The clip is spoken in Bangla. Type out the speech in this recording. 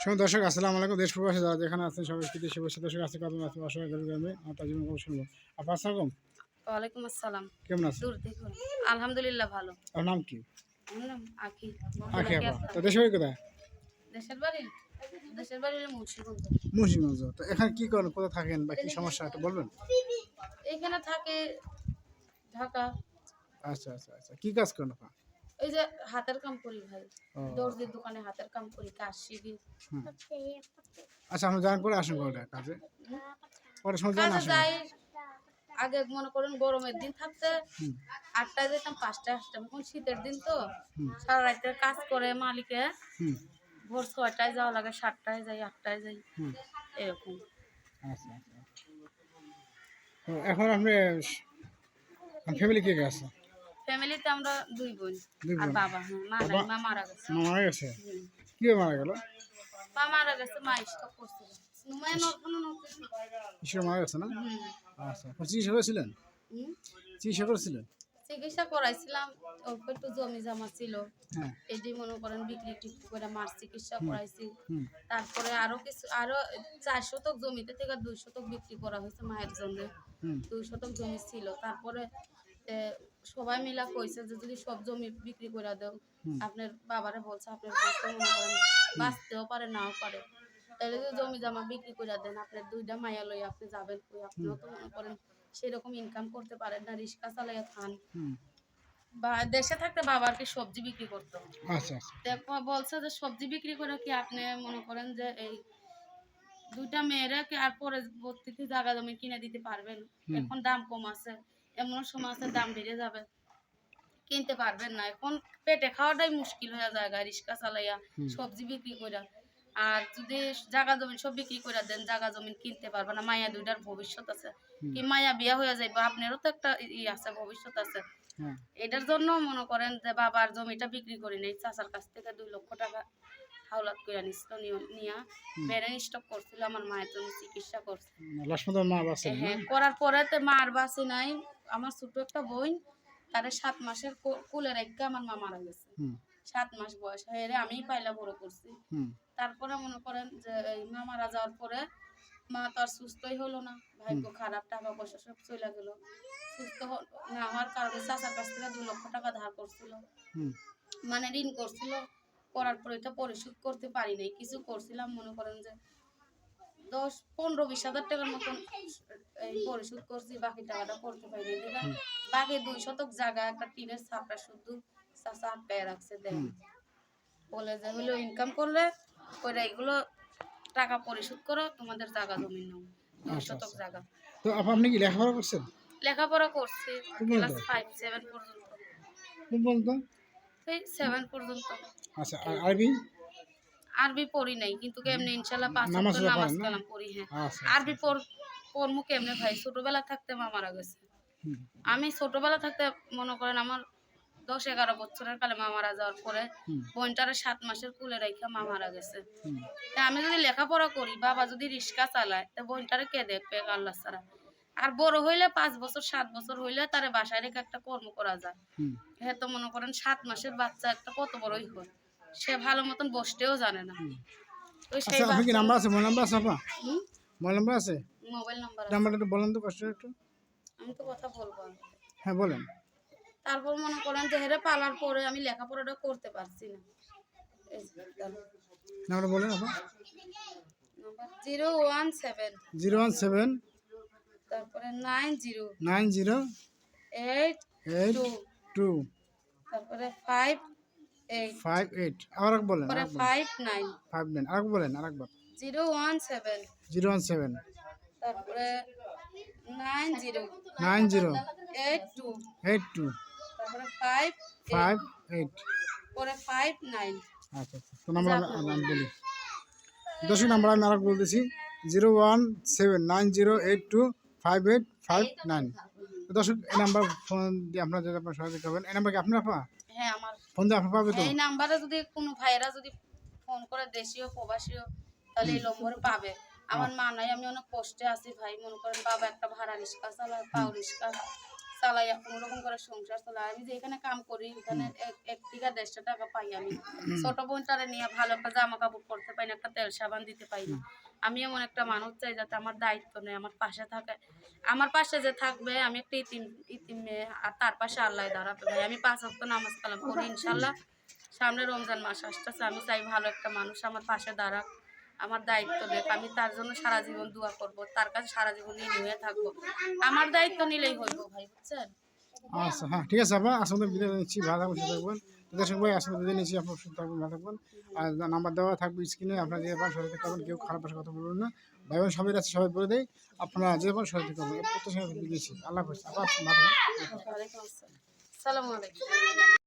শুনুন দর্শক আসসালামু আলাইকুম। দেশ প্রবাসী যারা যেখানে আছেন সবাই দেশে বসে। দর্শক আছে কত আছে অসহায় গরিব গ্রামে। আমার জীবন গল্প শুনব। আপা আসসালাম ওয়ালাইকুম আসসালাম। কেমন আছেন? দূর থেকে। আলহামদুলিল্লাহ ভালো। আপনার নাম কি? আমার নাম আখি আপা। তো দেশে বাড়ি কোথায়? দেশের বাড়ি? দেশের বাড়ি মুন্সিগঞ্জ। মুন্সিগঞ্জ। তো এখানে কি করেন? কোথায় থাকেন বা কি সমস্যা? একটু বলবেন? এইখানে থাকে ঢাকা। আচ্ছা আচ্ছা আচ্ছা। কি কাজ করেন আপা? এই যে হাতের কাম করি ভাই। দর্জির দোকানে হাতের কাম করি কাজ শিখি আচ্ছা জানান পরে আসুন কোনটা কাজে? পরে সময় কাজে যাই আগে মনে করেন গরমের দিন থাকতে। আটটায় যেতাম পাঁচটায় আসতাম। এখন শীতের দিন তো। সারা রাতে কাজ করে মালিকে। ভোর ছয়টায় যাওয়া লাগে সাতটায় যাই আটটায় যাই এরকম। আচ্ছা আচ্ছা। এখন আপনি ফ্যামিলি কে কে আছে? ফ্যামিলিতে আমরা দুই বোন। আর বাবা হ্যাঁ মা নাই মা মারা গেছে। মা মারা গেছে। কীভাবে মারা গেল? মা মারা গেছে মা স্টক করছিল নুমায় নরখানো নড়তেছিল। ঈশ্বর মারা গেছে না? আচ্ছা চিকিৎসা করেছিলেন? চিকিৎসা করেছিলেন? চিকিৎসা করাইছিলাম অল্প একটু জমি জমা ছিল। হ্যাঁ। এটি মনে করেন বিক্রি টিক্রি করে মার চিকিৎসা করাইছি। তারপরে আরও কিছু আরও চার শতক জমিতে থেকে দুই শতক বিক্রি করা হয়েছে মায়ের জন্য। দুই শতক জমি ছিল। তারপরে সবাই মিলা কইছে যে যদি সব জমি বিক্রি করে দাও। আপনার বাবারে বলছে আপনার মনে করেন বাঁচতেও পারে নাও পারে। তাহলে যদি জমি জমা বিক্রি করে দেন আপনার দুইটা মায়া লই আপনি যাবেন কই? আপনিও তো মনে করেন সেরকম ইনকাম করতে পারেন না রিক্সা চালাইয়া খান বা দেশে থাকতে বাবার কি সবজি বিক্রি করতো। আচ্ছা আচ্ছা। বলছে যে সবজি বিক্রি করে কি আপনি মনে করেন যে এই দুইটা মেয়েরা কি আর পরবর্তীতে জায়গা জমি কিনে দিতে পারবেন? এখন দাম কম আছে। এমন সময় আছে দাম বেড়ে যাবে। কিনতে পারবেন না। এখন পেটে খাওয়াটাই মুশকিল হয়ে যায় রিক্সা চালাইয়া সবজি বিক্রি করে আর যদি জায়গা জমিন সব বিক্রি করে দেন জায়গা জমিন কিনতে পারবে না। মায়া দুইটার ভবিষ্যৎ আছে। কি মায়া বিয়া হয়ে যাইবে? আপনারও তো একটা ই আছে ভবিষ্যৎ আছে। হ্যাঁ। এটার জন্য মনে করেন যে বাবার জমিটা বিক্রি করি নাই চাচার কাছ থেকে দুই লক্ষ টাকা হাওলাত করে নিছিল নিয়া স্টক করছিল আমার মায়ের জন্য চিকিৎসা করছে। লাস্ট মা বাঁচেন হ্যাঁ করার পরে তো বাসি নাই। আমার ছোট একটা বোন তারে সাত মাসের কোলে রেখে আমার মা মারা গেছে। সাত মাস বয়স হয়ে আমিই পাইলা বড় করছি। তারপরে মনে করেন যে মা মারা যাওয়ার পরে মা তো আর সুস্থই হলো না। ভাগ্য খারাপ টাকা পয়সা সব চলে গেল। সুস্থ না হওয়ার কারণে চাচার কাছ থেকে দু লক্ষ টাকা ধার করছিল। মানে ঋণ করছিল। করার পরে এটা পরিশোধ করতে পারি নাই। কিছু করছিলাম মনে করেন যে দশ পনেরো বিশ হাজার টাকার মতন পরিশোধ করছি বাকি টাকাটা করতে পারিনি বাকি দুই শতক জায়গা একটা টিনের ছাপটা শুধু চাচা আটকায় রাখছে দেন বলে যে হলো ইনকাম করলে এগুলো টাকা পরিশোধ করো তোমাদের জায়গা জমি নাও। দুই আচ্ছা, শতক আচ্ছা। জায়গা। তো আপনি কি লেখাপড়া করছেন? লেখাপড়া করছি ক্লাস ফাইভ সেভেন পর্যন্ত। কোন পর্যন্ত সেই সেভেন পর্যন্ত। আচ্ছা আর আরবি? আরবি পড়ি নাই কিন্তু কেমনে ইনশাল্লাহ পাঁচ নামাজ? কালাম পড়ি হ্যাঁ। আচ্ছা আরবি পড় পড়মু কেমনে ভাই? ছোটবেলা থাকতে মা মারা গেছে। আমি ছোটবেলা থাকতে মনে করেন আমার দশ এগারো বছরের কালে মা মারা যাওয়ার পরে বোনটারে সাত মাসের কুলে রেখে মা মারা গেছে। আমি যদি লেখাপড়া করি বাবা যদি রিক্সা চালায় তা বোনটারে কে দেখবে আল্লাহ ছাড়া। আর বড় হইলে পাঁচ বছর সাত বছর হইলে তার বাসায় রেখে একটা কর্ম করা যায়। হ্যাঁ তো মনে করেন সাত মাসের বাচ্চা একটা কত বড়ই হয় সে ভালো মতন বসতেও জানে না। আচ্ছা আপনি কি নাম্বার আছে? মোবাইল নাম্বার আছে আপা? মোবাইল নাম্বার আছে? মোবাইল নাম্বার নাম্বারটা বলেন তো কষ্ট একটু। আমি তো কথা বলব হ্যাঁ বলেন। তারপর মনে করেন যে হেরে পালার পরে আমি লেখাপড়াটা করতে পারছি না। বলেন আপা। Zero one seven. Zero one seven. তারপরে nine zero nine zero eight eight two তারপরে ফাইভ এইট ফাইভ এইট আবার এক বলেন ফাইভ নাইন ফাইভ নাইন আরেক বলেন আরেকবার zero one seven zero one seven. তারপরে nine zero nine zero eight two eight two তারপরে ফাইভ ফাইভ এইট। পরে ফাইভ নাইন। আচ্ছা আচ্ছা তো নাম্বার আমি আমি বলি। দশই নাম্বার আমি আরেক বলতেছি। Zero one seven nine zero eight two five eight five nine দর্শক এই নাম্বার ফোন দিয়ে আপনার যদি আপনার সহযোগিতা করবেন এই নাম্বার কি আপনার আপা? হ্যাঁ আমার। ফোন দিয়ে আপনার পাবে তো? এই নাম্বারে যদি কোনো ভাইয়েরা যদি ফোন করে দেশীয় প্রবাসীয় তাহলে এই নম্বরে পাবে। আমার মা নাই আমি অনেক কষ্টে আছি ভাই। মনে করেন বাবা একটা ভাড়া রিক্সা চালায় পাও রিক্সা চালাই কোনোরকম করে সংসার চালাই আমি যে এখানে কাম করি এখানে এক- থেকে দেড়শো টাকা পাই আমি। ছোট বোনটারে নিয়ে ভালো একটা জামা কাপড় পরতে পাই না একটা তেল সাবান দিতে পাই না। আমি এমন একটা মানুষ চাই যাতে আমার দায়িত্ব নেই আমার পাশে থাকে। আমার পাশে যে থাকবে আমি একটা ইতিম ইতিম মেয়ে আর তার পাশে আল্লাহ দাঁড়াবে ভাই আমি পাঁচ অক্ট নামাজ কালাম করি ইনশাল্লাহ। সামনে রমজান মাস আসতেছে আমি চাই ভালো একটা মানুষ আমার পাশে দাঁড়াক। আমার দায়িত্ব দেখ আমি তার জন্য সারা জীবন দোয়া করব তার কাছে সারা জীবন ঋণী হয়ে থাকব। আমার দায়িত্ব নিলেই হইব ভাই বুঝছেন? আচ্ছা হ্যাঁ ঠিক আছে আপা আসলে বিদায় নিচ্ছি ভালো থাকবেন সুস্থ থাকবেন। দর্শক ভাই আসলে বিদায় নিচ্ছি আপনার সুস্থ থাকবেন ভালো থাকবেন। আর নাম্বার দেওয়া থাকবে স্ক্রিনে আপনারা যে পান সবাই করবেন কেউ খারাপ ভাষা কথা বলবেন না। ভাই বোন সবাই আছে সবাই বলে দেয় আপনারা যে পান সবাই করবেন প্রত্যেক সময় বিদায় নিচ্ছি। আল্লাহ হাফেজ আবার ভালো থাকবেন। ওয়ালাইকুম সালামু আলাইকুম।